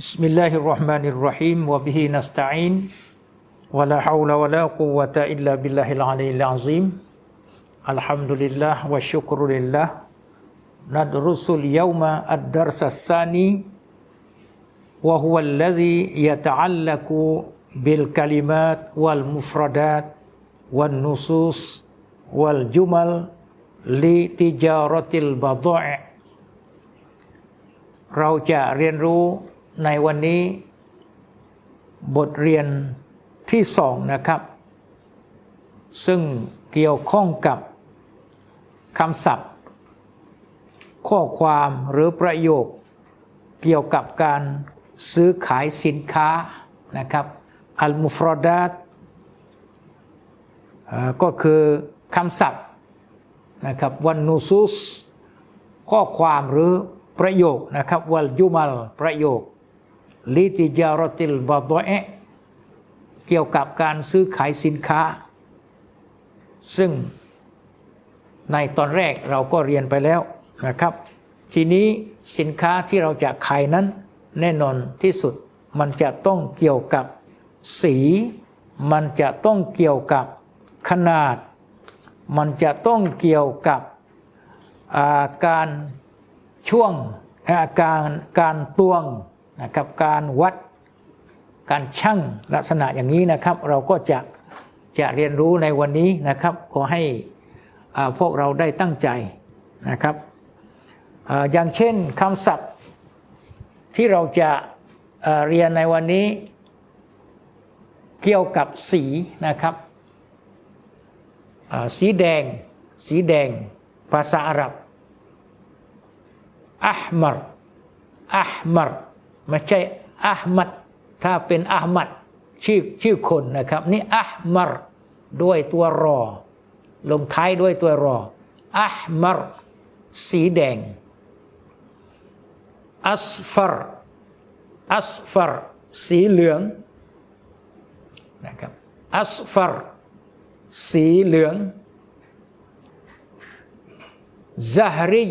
بسم الله الرحمن الرحيم وبه نستعين ولا حول ولا قوة إلا بالله العلي العظيم الحمد لله والشكر لله ندرس اليوم الدرس الثاني وهو الذي يتعلق بالكلمات والمفردات والنصوص والجمل لتجارة البضائع เราจะเรียนรู้ ในวันนี้บทเรียนที่สองนะครับ ซึ่งเกี่ยวข้องกับคำศัพท์ ข้อความหรือประโยค เกี่ยวกับการซื้อขายสินค้านะครับอัลมุฟรอดัตก็คือคำศัพท์นะครับวันนูซุสข้อความหรือประโยคนะครับวัลยุมัลประโยค ลิติจารติลบาดเอะเกี่ยวกับการซื้อขายสินค้า ซึ่งในตอนแรกเราก็เรียนไปแล้วนะครับ ทีนี้สินค้าที่เราจะขายนั้น แน่นอนที่สุดมันจะต้องเกี่ยวกับสี มันจะต้องเกี่ยวกับขนาด มันจะต้องเกี่ยวกับาการช่วงการการตวง นะครับการวัดการชั่งลักษณะอย่างนี้นะครับ เราก็จะจะเรียนรู้ในวันนี้นะครับ ขอให้พวกเราได้ตั้งใจนะครับอย่างเช่นคำศัพท์ที่เราจะเรียนในวันนี้เกี่ยวกับสีนะครับสีแดง สีแดง ภาษาอาหรับอัลมารอัลมาร ไม่ใช่อัลมัดถ้าเป็นอัลมัดชื่อชื่อคนนะครับ นี่อัลมารด้วยตัวรอ ลงท้ายด้วยตัวรออัลมารสีแดง อัสฟารอัสฟารสีเหลืองนะครับอัสฟารสีเหลืองซาฮรี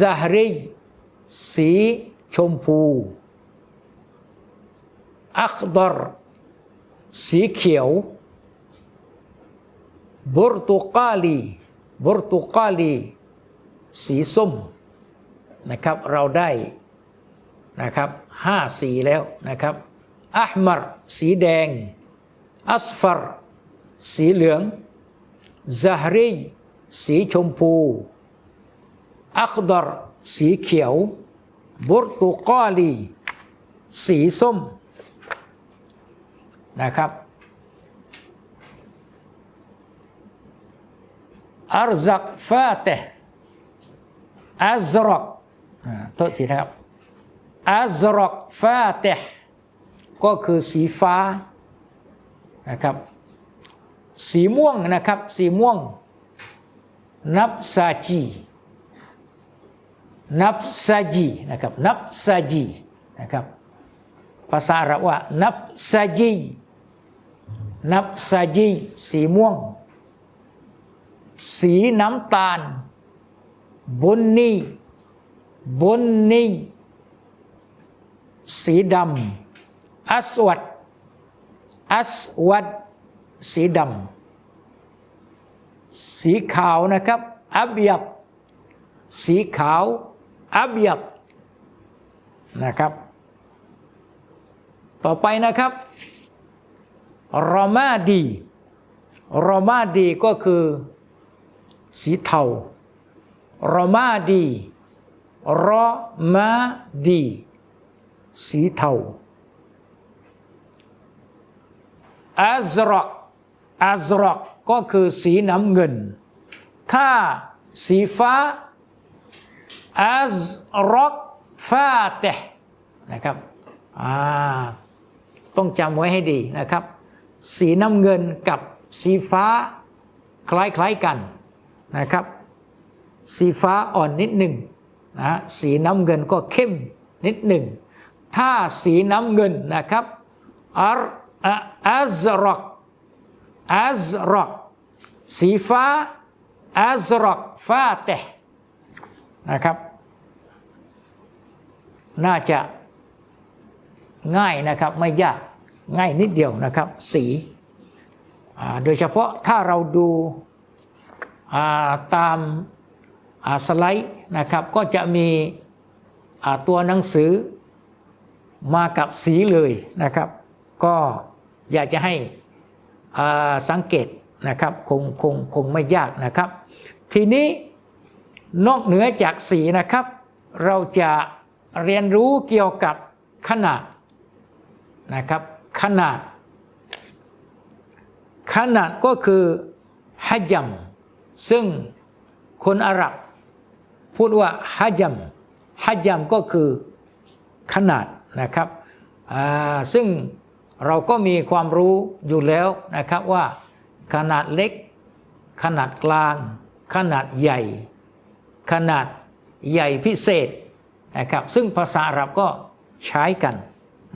ซาฮรีสี ชมพู อัคดร สีเขียวบุรตุกาลีบุรตุกาลี สีส้มนะครับ เราได้นะครับห้าสีแล้วนะครับอัลมารสีแดง อัสฟารสีเหลืองซาฮรี สีชมพู อัคดร สีเขียว บุรตุกาลี สีส้มนะครับ อัรซักฟาเตอัซรักโทษทีนะครับ อัซรักฟาเตก็คือสีฟ้านะครับ สีม่วงนะครับ สีม่วง นับซาจี นับซาจีนะครับนับซาจีนะครับภาษาอารับว่านับซาจีนับซาจีสีม่วง สีน้ำตาลบุนนีบุนนีสีดำอัสวัดอัสวัดสีดำสีขาวนะครับอับยับสีขาว อับยับนะครับ ต่อไปนะครับรอมาดีรอมาดีก็คือสีเทารอมาดีรอมาดี สีเทาอัซรักอัซรักก็คือสีน้ำเงิน ถ้าสีฟ้า อัซรักฟาเตนะครับต้องจำไว้ให้ดีนะครับ สีน้ำเงินกับสีฟ้าคล้ายๆกันนะครับ สีฟ้าอ่อนนิดหนึ่งนะสีน้ำเงินก็เข้มนิดหนึ่ง ถ้าสีน้ำเงินนะครับอัลอัซรักอัซรักสีฟ้าอัซรักฟาเต นะครับ น่าจะง่ายนะครับไม่ยากง่ายนิดเดียวนะครับ สีโดยเฉพาะถ้าเราดูาตามาสไลด์นะครับก็จะมีตัวหนังสือมากับสีเลยนะครับ ก็อยากจะให้สังเกตนะครับคงคงคงไม่ยากนะครับ ทีนี้ นอกเหนือจากสีนะครับ เราจะเรียนรู้เกี่ยวกับขนาดนะครับ ขนาด ขนาดก็คือฮัจัมซึ่งคนอาหรับ พูดว่าฮัจัมฮัจัมก็คือขนาดนะครับซึ่งเราก็มีความรู้อยู่แล้วนะครับว่าขนาดเล็ก ขนาดกลาง ขนาดใหญ่ ขนาดใหญ่พิเศษนะครับซึ่งภาษาอาหรับก็ใช้กัน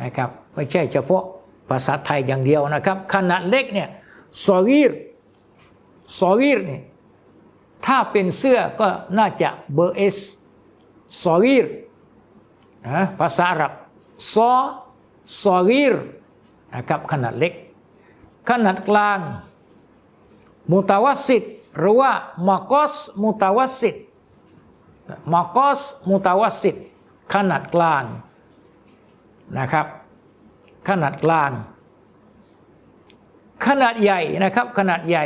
นะครับไม่ใช่เฉพาะภาษาไทยอย่างเดียวนะครับ ขนาดเล็กเนี่ยซอกีรซอกีรเนี่ยถ้าเป็นเสื้อก็น่าจะเบอร์เอสซอกีรนะภาษาอาหรับซอซอกีรนะครับขนาดเล็ก ขนาดกลางมุตาวัสิตหรือว่ามากอสมุตาวัสสิต มากอสมุตาวสิตขนาดกลางนะครับ ขนาดกลาง ขนาดใหญ่นะครับ ขนาดใหญ่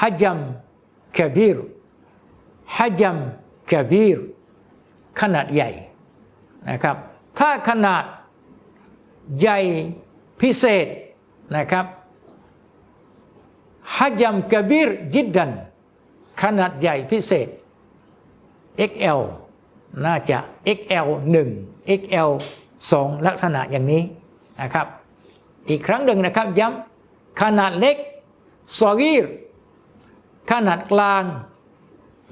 ฮัจัมกบีรฮัจัมกบีรขนาดใหญ่นะครับ ถ้าขนาดใหญ่พิเศษนะครับฮัจัมกบีรจิดดัน ขนาดใหญ่พิเศษ XL น่าจะ XL 1 XL 2 ลักษณะอย่างนี้นะครับ อีกครั้งหนึ่งนะครับย้ำขนาดเล็กซอกีรขนาดกลาง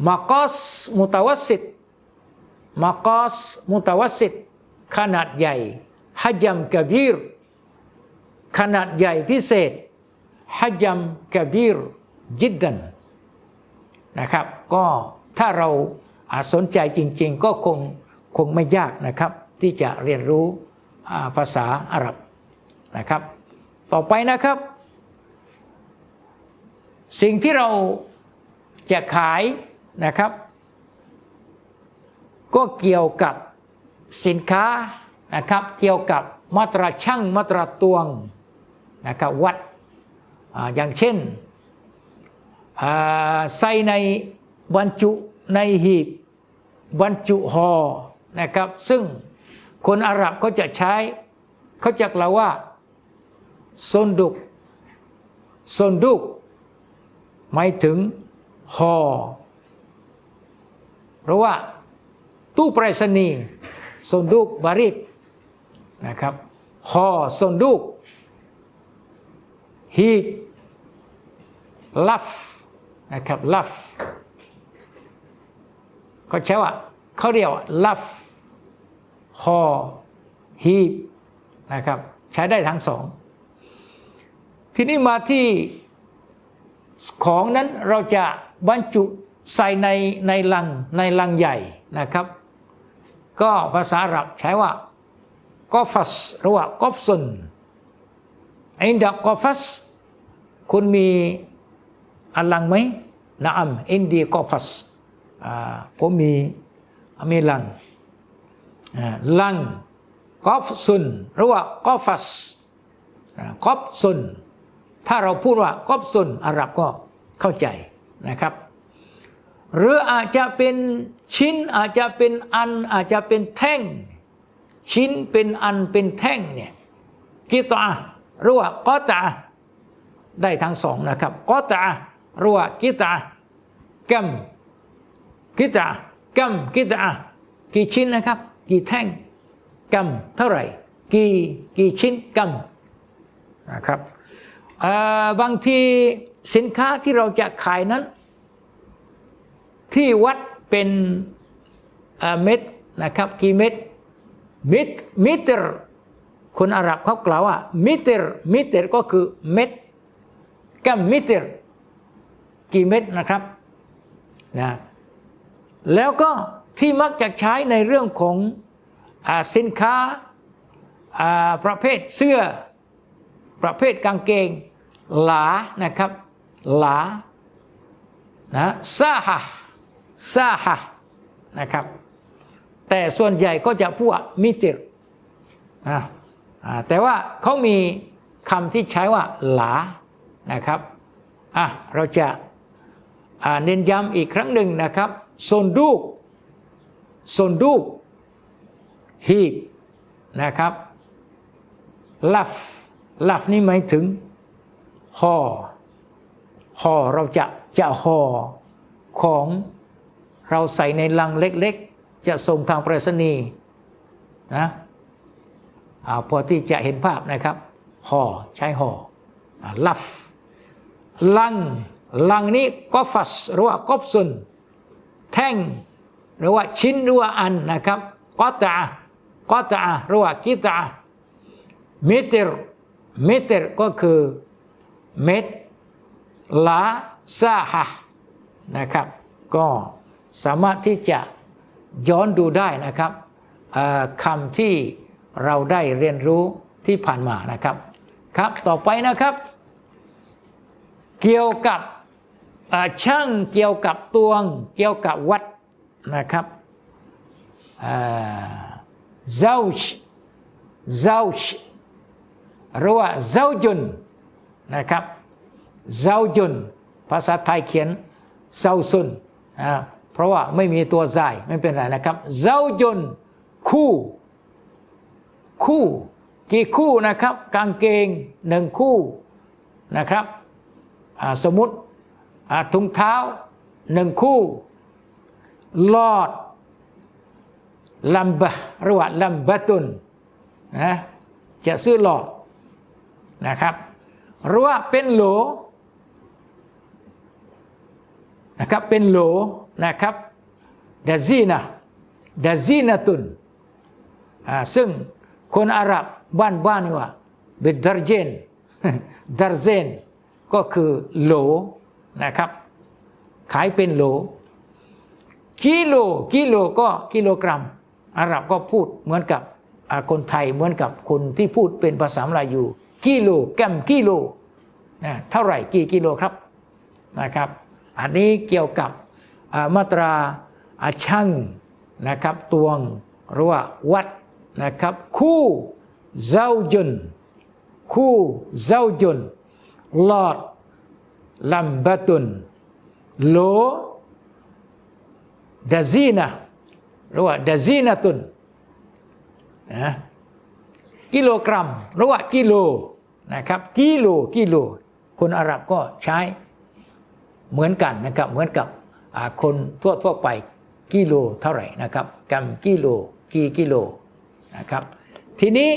มากอสมุตาวัสิตมากอสมุตาวัสิตขนาดใหญ่ฮัจัมกบีรขนาดใหญ่พิเศษฮัจัมกบีรจิดดันนะครับ ก็ถ้าเรา สนใจจริงๆ ก็คงคงไม่ยากนะครับ ที่จะเรียนรู้ภาษาอาหรับนะครับ ต่อไปนะครับ สิ่งที่เราจะขายนะครับ ก็เกี่ยวกับสินค้านะครับ เกี่ยวกับมาตราช่างมาตราตวงนะครับวัดออย่างเช่นใส่ในบรรจุในหีบ บรรจุหอนะครับ ซึ่งคนอาหรับเขาจะใช้เขาจะกล่าวว่าซนดุกซนดุกหมายถึงหอเพราะว่าตู้ไปรษณีย์ซนดุกบาริกนะครับหอซนดุกฮีลัฟนะครับลัฟ เขาใช้ว่าเขาเรียกว่าลัฟฮอฮีบนะครับ ใช้ได้ทั้งสอง ทีนี้มาที่ของนั้นเราจะบรรจุใส่ในในลังในลังใหญ่นะครับ ก็ภาษาอาหรับใช้ว่ากอฟัสหรือว่ากอฟซุนอินดักอฟัส คุณมีอัลลังไหมนะอัมอินดีกอฟัส ผมมีมีลังลังกอฟซุนหรือว่ากอฟัสกอฟซุน ถ้าเราพูดว่ากอฟซุนอาหรับก็เข้าใจนะครับ หรืออาจจะเป็นชิ้นอาจจะเป็นอันอาจจะเป็นแท่ง ชิ้นเป็นอันเป็นแท่งเนี่ยกิตาหรือว่ากอตาได้ทั้งสองนะครับกอตาหรือว่ากิตากัม กิตากัมกิตากี่ชิ้นนะครับ กี่แท่งกัมเท่าไหร่ กี่กี่ชิ้นกัมนะครับบางทีสินค้าที่เราจะขายนั้น ที่วัดเป็นเม็ดนะครับกี่เม็ดมิตรมิตรคนอาหรับเขากล่าวว่ามิตรมิตรก็คือเม็ดกัมมิตรกี่เม็ดนะครับนะ แล้วก็ที่มักจะใช้ในเรื่องของอสินค้าประเภทเสื้อประเภทกางเกง หลานะครับ หลานะซาฮะซาฮะนะครับ แต่ส่วนใหญ่ก็จะพูดว่ามิติรนะแต่ว่าเขามีคำที่ใช้ว่าหลานะครับอะเราจะเน้นย้ำอีกครั้งหนึ่งนะครับ โซนดูกโซนดูกฮีบนะครับ ลัฟ ลัฟนี่หมายถึงห่อห่อเราจะจะห่อของเราใส่ในลังเล็ก ๆ จะส่งทางไปรษณีย์นะอาพอที่จะเห็นภาพนะครับห่อใช้ห่อลัฟ ลัง ลังนี้ก็ฟัสหรือว่ากอบซุน แท่ง หรือว่าชิ้นหรือว่าอันนะครับกอตา กอตาหรือว่ากิตาเมตรเมตรก็คือเม็ดลาซาฮะนะครับ ก็สามารถที่จะย้อนดูได้นะครับคำที่เราได้เรียนรู้ที่ผ่านมานะครับ ครับ ต่อไปนะครับ เกี่ยวกับ ช่างเกี่ยวกับตวงเกี่ยวกับวัดนะครับเจ้าชเจ้าชหรือว่าเจ้าจุนนะครับเจ้าจุนภาษาไทยเขียนเจ้าซุนอ่าเพราะว่าไม่มีตัวใจไม่เป็นไรนะครับเจ้าจุนคู่ คู่ กี่คู่นะครับ กางเกงหนึ่งคู่นะครับสมมติ ถุงเท้าหนึ่งคู่ลอดลัมบะหรือว่าลัมบะตุนนะจะซื้อหลอดนะครับ หรือว่าเป็นโหลนะครับเป็นโหลนะครับดาซีนะดาซีนะตุนอ่าซึ่งคนอาหรับบ้านบ้านๆว่าเบดดาร์เจนดาร์เจนก็คือโหล นะครับ ขายเป็นโล กิโล กิโลก็กิโลกรัม อาหรับก็พูดเหมือนกับคนไทยเหมือนกับคนที่พูดเป็นภาษามลายู กิโลแกมกิโลนะเท่าไหร่กี่กิโลครับนะครับ อันนี้เกี่ยวกับมาตราอาช่างนะครับตวงหรือว่าวัดนะครับ คู่เจ้าจุนคู่เจ้าจุนหลอด ลัมบะตุนโลดาซีนะหรือว่าดาซีนะตุนนะกิโลกรัมหรือว่ากิโลนะครับกิโลกิโล คนอาหรับก็ใช้เหมือนกันนะครับเหมือนกับคนทั่วทั่วไปกิโลเท่าไหร่นะครับกรัมกิโลกี่กิโลนะครับทีนี้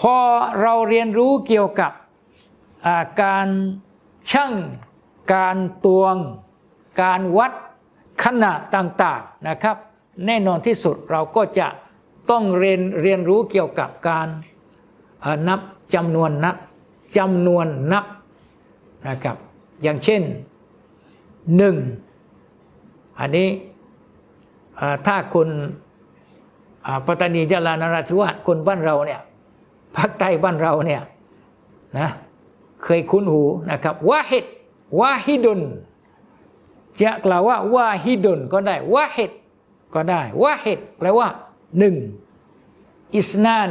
พอเราเรียนรู้เกี่ยวกับ การชั่ง การตวง การวัดขนาดต่างๆนะครับ แน่นอนที่สุดเราก็จะต้องเรียนเรียนรู้เกี่ยวกับการนับจำนวนนับจำนวนนับนะครับ อย่างเช่นหนึ่งอันนี้ถ้าคนปัตตานียะลานราธิวาสคนบ้านเราเนี่ยภาคใต้บ้านเราเนี่ยนะ เคยคุ้นหูนะครับวาฮิดวาฮิดุนจะกล่าวว่าวาฮิดุนก็ได้วาฮิดก็ได้วาฮิดแปลว่าหนึ่งอิสนาน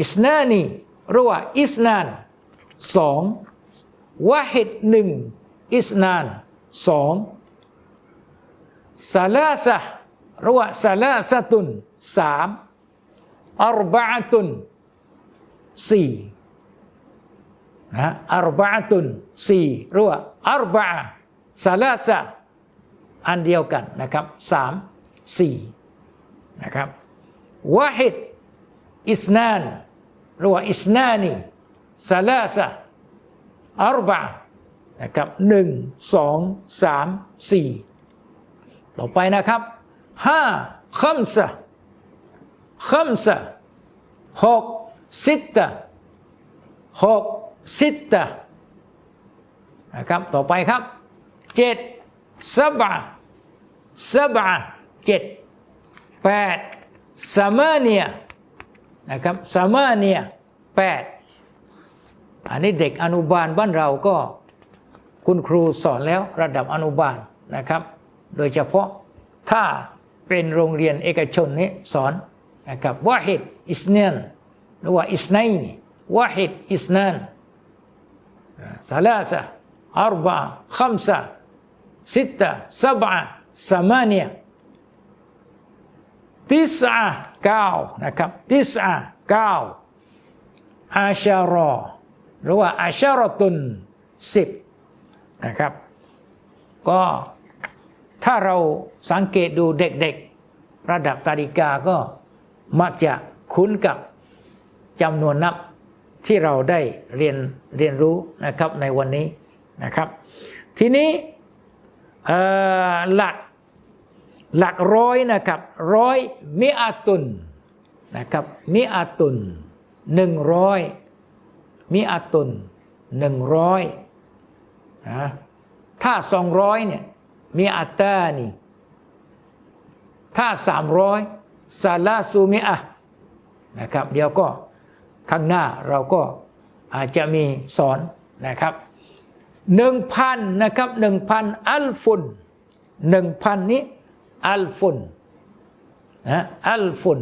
อิสนานีหรือว่าอิสนานสองวาฮิดหนึ่งอิสนานสองซาลาซะหรือว่าซาลาซะตุนสามอัรบะอะตุนสี่ นะอัรบะตุนสี่รือว่าอัรบะซาลาซะอันเดียวกันนะครับสามสี่นะครับวาฮิดอิสนานหรือว่าอิสนานีซาลาซะอัรบะนะครับหนึ่งสองสามสี่ต่อไปนะครับห้าขัมซะขัมซะหกสิตะหก สิตตะนะครับต่อไปครับเจ็ดสบะสบะเจ็ดแปดสมาเนียนะครับสามาเนียแปดอันนี้เด็กอนุบาลบ้านเราก็คุณครูสอนแล้วระดับอนุบาลนะครับ โดยเฉพาะถ้าเป็นโรงเรียนเอกชนนี้สอนนะครับว่าฮิดอิสเนียนหรือว่าอิสไนน์วาฮิดอิสเนน ثلاثة أربعة خمسة ستة سبعة ثمانية تسعة เก้านะครับติสอะเก้าอาชารอหรือว่าอาชารอตุนสิบนะครับ ก็ถ้าเราสังเกตดูเด็กๆ ระดับตาดิกาก็มักจะคุ้นกับจำนวนนับ ที่เราได้เรียนเรียนรู้นะครับในวันนี้นะครับ ทีนี้หลักหลักร้อยนะครับร้อยมิอาตุนนะครับมิอาตุนหนึ่งร้อยมิอาตุนหนึ่งร้อยนะถ้าสองร้อยเนี่ยมิอาตานีถ้าสามร้อยซาลาซูมิอะนะครับเดี๋ยวก็ ข้างหน้าเราก็อาจจะมีสอนนะครับหนึ่งพันนะครับหนึ่งพันอัลฟุนหนึ่งพันนี้อัลฟุนนะอัลฟุน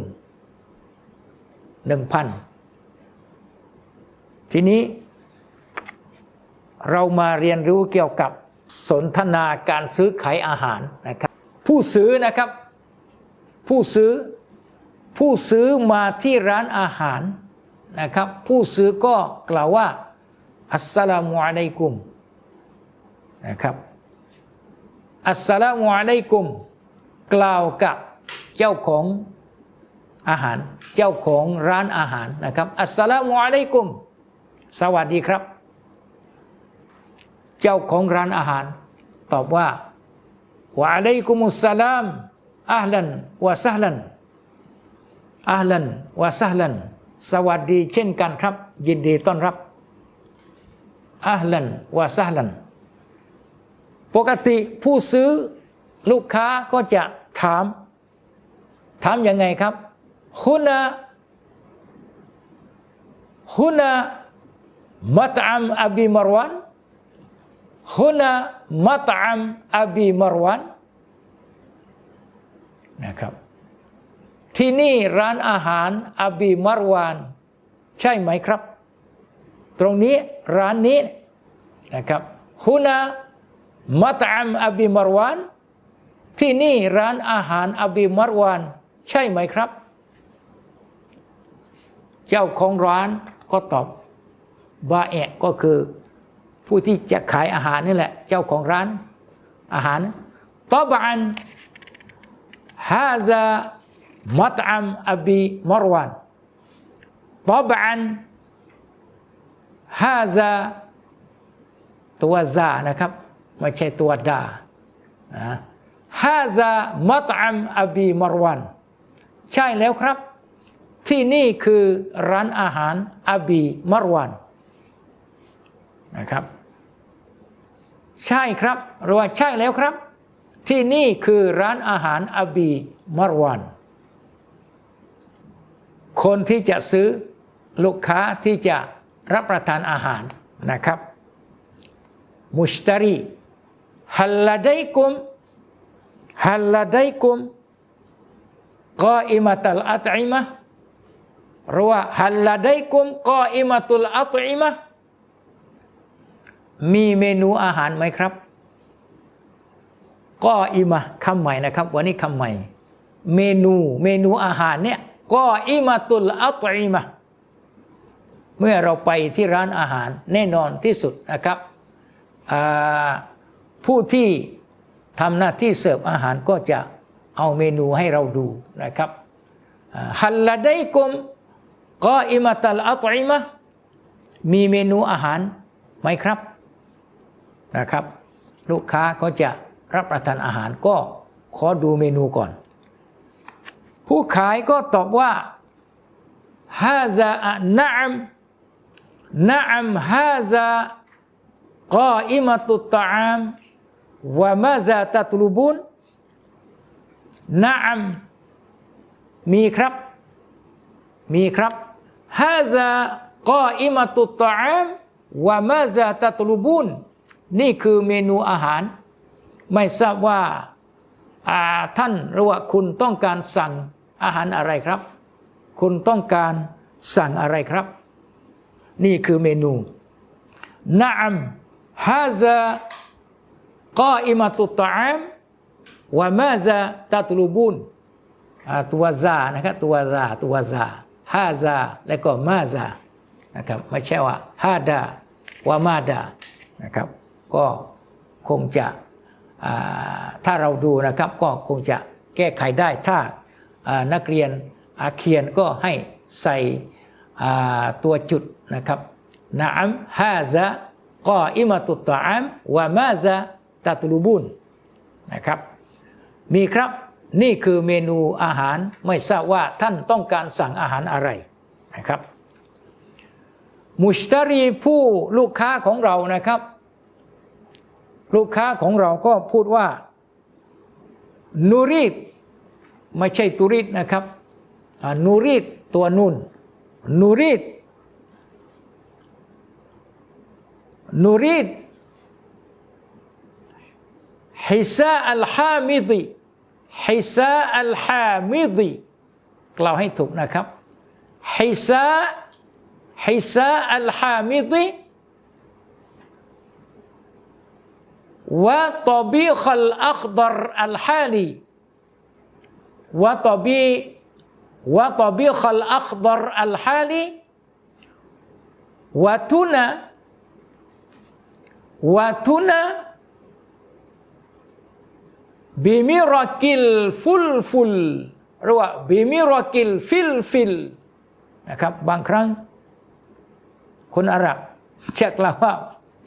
หนึ่งพันทีนี้ เรามาเรียนรู้เกี่ยวกับสนทนาการซื้อขายอาหารนะครับ ผู้ซื้อนะครับ ผู้ซื้อผู้ซื้อมาที่ร้านอาหาร นะครับ ผู้ซื้อก็กล่าวว่า อัสสลามุอะลัยกุมนะครับ อัสสลามุอะลัยกุม กล่าวกับเจ้าของอาหาร เจ้าของร้านอาหารนะครับ อัสสลามุอะลัยกุม สวัสดีครับ เจ้าของร้านอาหาร ตอบว่าวะอะลัยกุมุสสลามอัลลันวะซะฮลันอัลลันวะซะฮลัน สวัสดีเช่นกันครับ ยินดีต้อนรับอัลลันวะซะฮลัน ปกติผู้ซื้อลูกค้าก็จะถาม ถามยังไงครับฮุนาฮุนามัตอัมอบีมารวันฮุนามัตอัมอบีมารวันนะครับ ที่นี่ร้านอาหารอบีมารวาน ใช่ไหมครับ ตรงนี้ร้านนี้นะครับฮุนามัตอัมอบีมารวาน ที่นี่ร้านอาหารอบีมารวาน ใช่ไหมครับ เจ้าของร้านก็ตอบบาเอะก็คือผู้ที่จะขายอาหารนี่แหละ เจ้าของร้านอาหารตอบอันฮาซา มัตอัมอบีมารวานตอบอันฮาซาตัวซานะครับ ไม่ใช่ตัวดานะฮาซามัตอัมอบีมารวัน ใช่แล้วครับ ที่นี่คือร้านอาหารอบีมารวันนะครับ ใช่ครับหรือว่าใช่แล้วครับ ที่นี่คือร้านอาหารอบีมารวัน คนที่จะซื้อลูกค้าที่จะรับประทานอาหารนะครับมุชตารีฮัลลาไดกุมฮัลลาไดกุมกออิมาตัลอัตอิมะหรือว่าฮัลลาไดกุมกออิมาตุลอัตอิมะมีเมนูอาหารไหมครับกออิมะคำใหม่นะครับ วันนี้คำใหม่ เมนูเมนูอาหารเนี่ย กออิมาตุลอัตอิมะเมื่อเราไปที่ร้านอาหารแน่นอนที่สุดนะครับผู้ที่ทำหน้าที่เสิร์ฟอาหารก็จะเอาเมนูให้เราดูนะครับฮัลลาไดกุมกออิมาตัลอัตอิมะมีเมนูอาหารไหมครับนะครับ ลูกค้าก็จะรับประทานอาหารก็ขอดูเมนูก่อน ผู้ขายก็ตอบว่าฮาซานะอัมนะอัมฮาซากออิมตุตอามวะมาซาตัตลูบุนนะอัมมีครับ มีครับฮาซากออิมตุตตอามวะมาซาตะตลูบุนนี่คือเมนูอาหาร ไม่ทราบว่าอ่าท่านหรือว่าคุณต้องการสั่ง อาหารอะไรครับ คุณต้องการสั่งอะไรครับ นี่คือเมนูนะอัมฮาซากออิมาตุตอามวะมาซาตะตลูบุนตัวซานะครับตัวซาตัวซาฮาซาและก็มาซานะครับไม่ใช่ว่าฮาดาวามาดานะครับ ก็คงจะถ้าเราดูนะครับ ก็คงจะแก้ไขได้ถ้า นักเรียนอาเขียนก็ให้ใส่ตัวจุดนะครับนะอัมฮาซากออิมาตุตตอามวามาซาตาตลูบุนนะครับมีครับนี่คือเมนูอาหารไม่ทราบว่าท่านต้องการสั่งอาหารอะไรนะครับ มุชตารีผู้ลูกค้าของเรานะครับ ลูกค้าของเราก็พูดว่านูรีด ไม่ใช่ตุริดนะครับอ่านูรีดตัวนุนนูรีดนูรีดฮิซาอัลฮามิดีฮิซาอัลฮามิดีกล่าวให้ถูกนะครับฮิซาฮิซาอัลฮามิดีวะตบีขัลอัคดรอัลฮาลี วะตบีวะตบีขัลอัคดรอัลฮาลีวะทุนะวะทุนะบิมิรอกิลฟุลฟุลหรือว่าบิมิรอกิลฟิลฟิลนะครับบางครั้ง คนอาหรับจะกล่าวว่า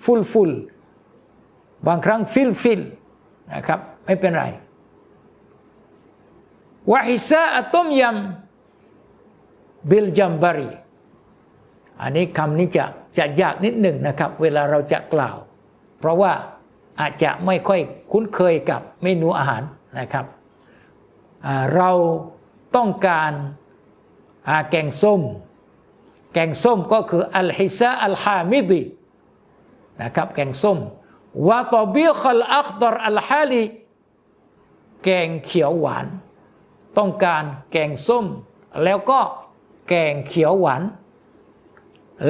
ฟุลฟุลบางครั้งฟิลฟิลนะครับไม่เป็นไร วะฮิซาอัต้มยำบิลจัมบารีอันนี้คำนี้จะจะยากนิดหนึ่งนะครับ เวลาเราจะกล่าว เพราะว่าอาจจะไม่ค่อยคุ้นเคยกับเมนูอาหารนะครับ เราต้องการอาแกงส้ม แกงส้มก็คืออัลฮิซาอัลฮามิดีนะครับแกงส้มวาตอบิคัลอัคดรอัลฮาลีแกงเขียวหวาน ต้องการแกงส้ม แล้วก็แกงเขียวหวาน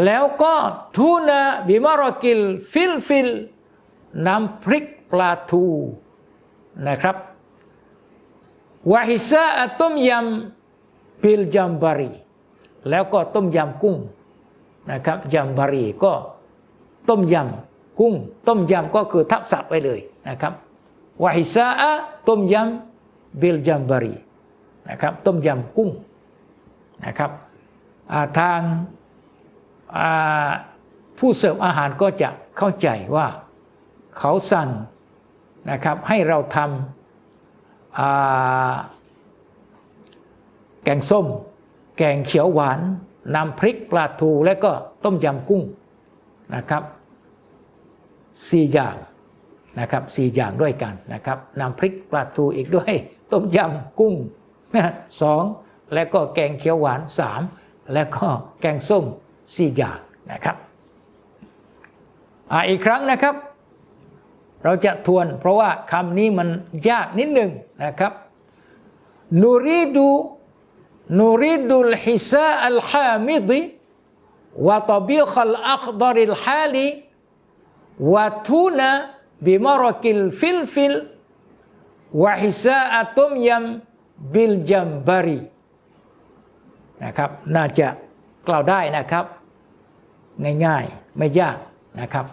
แล้วก็ทูนาบิมารกิลฟิลฟิลน้ำพริกปลาทูนะครับวาฮิซาต้มยำปิลจัมบารี แล้วก็ต้มยำกุ้งนะครับจัมบารีก็ต้มยำกุ้ง ต้มยำก็คือทับศัพท์ไว้เลยนะครับวาฮิซาต้มยำบิลจัมบารี นะครับต้มยำกุ้งนะครับาทางาผู้เสิร์ฟอาหารก็จะเข้าใจว่าเขาสั่งนะครับให้เราทำาแกงส้ม แกงเขียวหวานน้ำพริกปลาทูและก็ต้มยำกุ้งนะครับสี่อย่างนะครับสี่อย่างด้วยกันนะครับน้ำพริกปลาทูอีกด้วย ต้มยำกุ้ง สองและก็แกงเขียวหวานสามและก็แกงส้มสี่อย่างนะครับออีกครั้งนะครับ เราจะทวนเพราะว่าคำนี้มันยากนิดหนึ่งนะครับนูรีดูนูรีดูลฮิซาอัลฮามิดีวะตบิขัลอัคดริลฮาลีวะทูนาบิมารกิลฟิลฟิลวะฮิซาอัตุมยัม บิลจัมบารีนะครับ น่าจะกล่าวได้นะครับ ง่ายๆ ไม่ยากนะครับ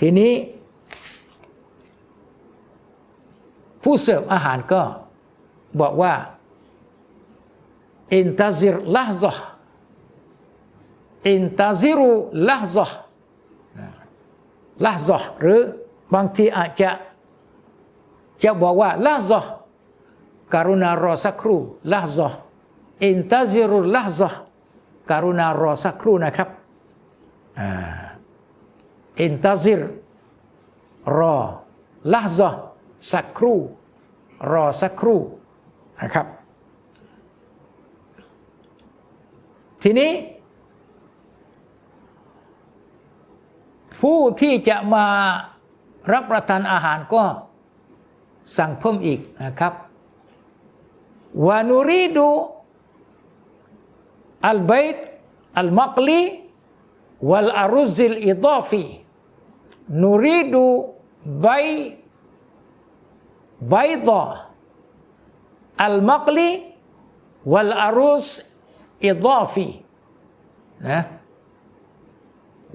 ทีนี้ ผู้เสิร์ฟอาหารก็บอกว่า อินตาซิรละซะอินตาซิรุละซะละซะหรือบางทีอาจจะ จะบอกว่าละซะการุณารอสักครู่ละซะอินตาซิรุละซะการุณารอสักครู่นะครับอ่าอินตาซิรรอละซะสักครู่ รอสักครู่นะครับ ทีนี้ ผู้ที่จะมารับประทานอาหารก็ สั่งเพิ่มอีกนะครับวานุรีดูอัลบัยตอัลมักลีวัลอารุซิลอิดาฟีนุรีดูใบใบดาอัลมักลีวัลอารุสอิดาฟีนะ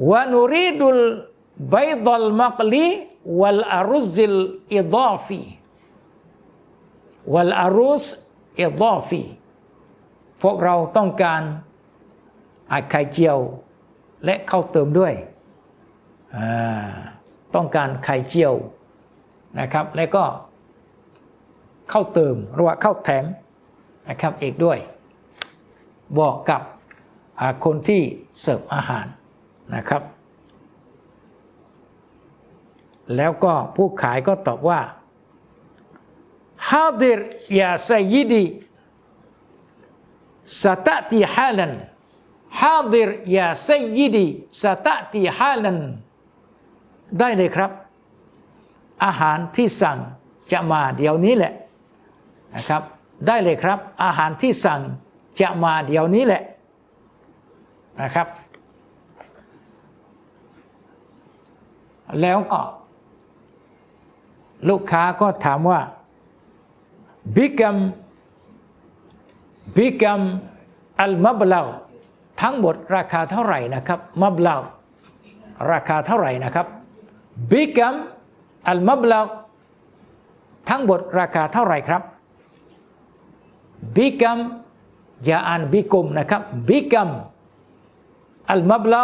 ونريد البيض المقلي والأرز الإضافي วัลอารุสเอดอฟีพวกเราต้องการอาไข่เจียวและเข้าเติมด้วย ต้องการไข่เจียวนะครับ และก็เข้าเติมหรือว่าเข้าแถมนะครับเอกด้วย บอกกับคนที่เสิร์ฟอาหารนะครับ แล้วก็ผู้ขายก็ตอบว่า ฮาดิรยาไซยิดีสตติฮาลันฮาดิรยาไซยิดีสตติฮาลันได้เลยครับ อาหารที่สั่งจะมาเดี๋ยวนี้แหละนะครับ ได้เลยครับ อาหารที่สั่งจะมาเดี๋ยวนี้แหละนะครับ แล้วก็ ลูกค้าก็ถามว่า บิกัมบิกัมอัลมับลาทั้งหมดราคาเท่าไหร่นะครับมับลาราคาเท่าไหร่นะครับบิกัมอัลมับลาทั้งหมดราคาเท่าไหร่ครับบิกัมอย่าอ่านบิกุมนะครับบิกัมอัลมับลา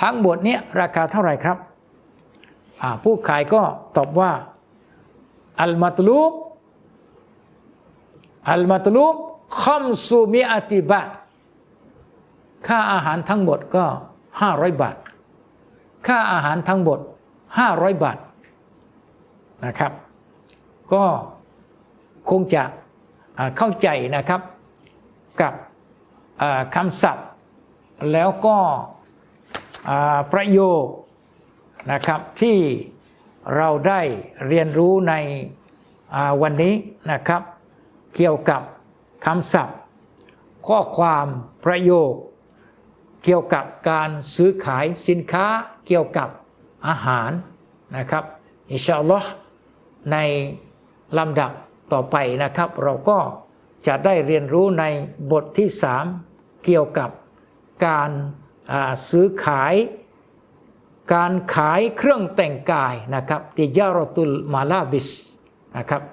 ทั้งหมดเนี้ยราคาเท่าไหร่ครับผู้ขายก็ตอบว่าอัลมาตลูบ อัลมาตลูบคอมซูมิอาติบาทค่าอาหารทั้งหมดก็500บาท ค่าอาหารทั้งหมด500บาทนะครับ ก็คงจะเข้าใจนะครับกับคำศัพท์ แล้วก็ประโยคนะครับที่เราได้เรียนรู้ในวันนี้นะครับ เกี่ยวกับคำศัพท์ ข้อความประโยค เกี่ยวกับการซื้อขายสินค้าเกี่ยวกับอาหารนะครับอินชาอัลลอฮ์ในลำดับต่อไปนะครับ เราก็จะได้เรียนรู้ในบทที่สามเกี่ยวกับการาซื้อขาย การขายเครื่องแต่งกายนะครับติยารตุลมาลาบิสนะครับ